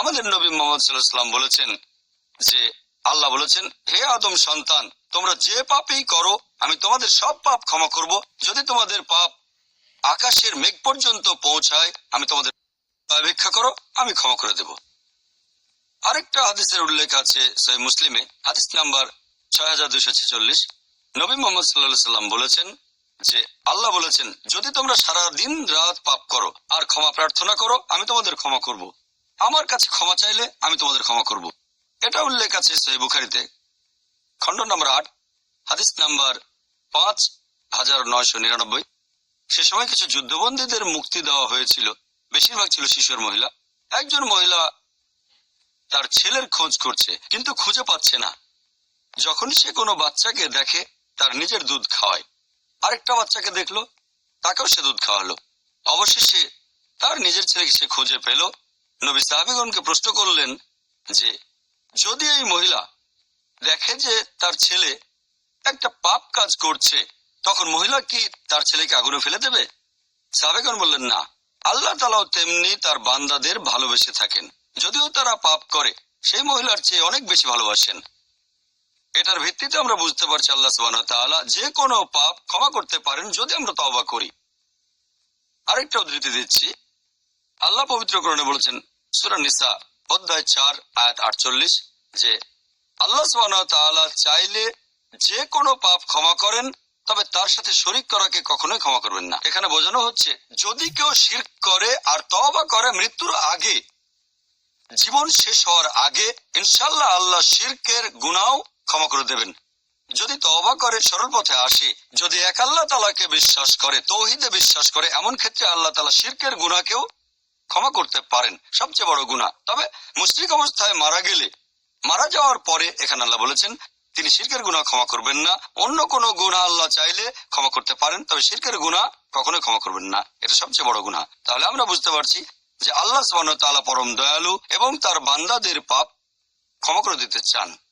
আমাদের নবী মোহাম্মদ সাল্লাহাম বলেছেন যে, আল্লাহ বলেছেন, হে আদম সন্তান, তোমরা যে পাপই করো, আমি তোমাদের সব পাপ ক্ষমা করব। যদি তোমাদের পাপ আকাশের মেঘ পর্যন্ত পৌঁছায়, আমি তোমাদের অপেক্ষা করো, আমি ক্ষমা করে দেব। আরেকটা হাদিসের উল্লেখ আছে সহি মুসলিমে, হাদিস নাম্বার ছয় হাজার দুইশো ছেচল্লিশ। নবী মোহাম্মদ সাল্লাহ সাল্লাম বলেছেন যে, আল্লাহ বলেছেন, যদি তোমরা সারা দিন রাত পাপ করো আর ক্ষমা প্রার্থনা করো, আমি তোমাদের ক্ষমা করব। আমার কাছে ক্ষমা চাইলে আমি তোমাদের ক্ষমা করব। এটা উল্লেখ আছে সহি বুখারিতে। খণ্ড নম্বর আট, হাদিস নাম্বার পাঁচ, হাজার নয়শো নিরানব্বই। সে সময় কিছু যুদ্ধবন্দীদের মুক্তি দেওয়া হয়েছিল। বেশিরভাগ ছিল শিশুর মহিলা। একজন মহিলা তার ছেলের খোঁজ করছে, কিন্তু খুঁজে পাচ্ছে না। যখন সে কোনো বাচ্চাকে দেখে, তার নিজের দুধ খাওয়ায়। আরেকটা বাচ্চাকে দেখল, তাকেও সে দুধ খাওয়ালো। অবশেষে তার নিজের ছেলেকে সে খুঁজে পেল নবী সাহাবিগণকে প্রশ্ন করলেন যে, যদি এই মহিলা দেখে যে তার ছেলে একটা পাপ কাজ করছে, তখন মহিলা কি তার ছেলেকে আগুনে ফেলে দেবে? সাবেগন বললেন, না। আল্লাহ তালাও তেমনি তার বান্দাদের ভালোবেসে থাকেন। যদিও তারা পাপ করে, সেই মহিলার চেয়ে অনেক বেশি ভালোবাসেন। এটার ভিত্তিতে আমরা বুঝতে পারছি আল্লাহ সুবাহ যে কোনো পাপ ক্ষমা করতে পারেন যদি আমরা তওবা করি। আরেকটা উদ্ধৃতি দিচ্ছি। আল্লাহ পবিত্রকরণে বলেছেন অধ্যায় চার, আয়াত আটচল্লিশ, যে আল্লাহ চাইলে যে কোনো পাপ ক্ষমা করেন, তবে তার সাথে শরিক করাকে কখনোই ক্ষমা করবেন না। এখানে বোঝানো হচ্ছে, যদি কেউ শিরক করে আর তওবা করে মৃত্যুর আগে, জীবন শেষ হওয়ার আগে ইনশাল্লাহ আল্লাহ শিরকের গুনাও ক্ষমা করে দেবেন। যদি তওবা করে, সরল পথে আসে, যদি এক আল্লাহ তালাকে বিশ্বাস করে, তৌহিদে বিশ্বাস করে, এমন ক্ষেত্রে আল্লাহ তালা শিরকের গুনাকেও ক্ষমা করতে পারেন, সবচেয়ে বড় গুণা তবে মুসলিক অবস্থায় মারা গেলে, মারা যাওয়ার পরে এখানে আল্লাহ বলেছেন, তিনি শিরকের গুণা ক্ষমা করবেন না। অন্য কোনো গুণা আল্লাহ চাইলে ক্ষমা করতে পারেন, তবে শিরকের গুণা কখনোই ক্ষমা করবেন না। এটা সবচেয়ে বড় গুণা তাহলে আমরা বুঝতে পারছি যে আল্লাহ তাআলা পরম দয়ালু এবং তার বান্দাদের পাপ ক্ষমা করে দিতে চান।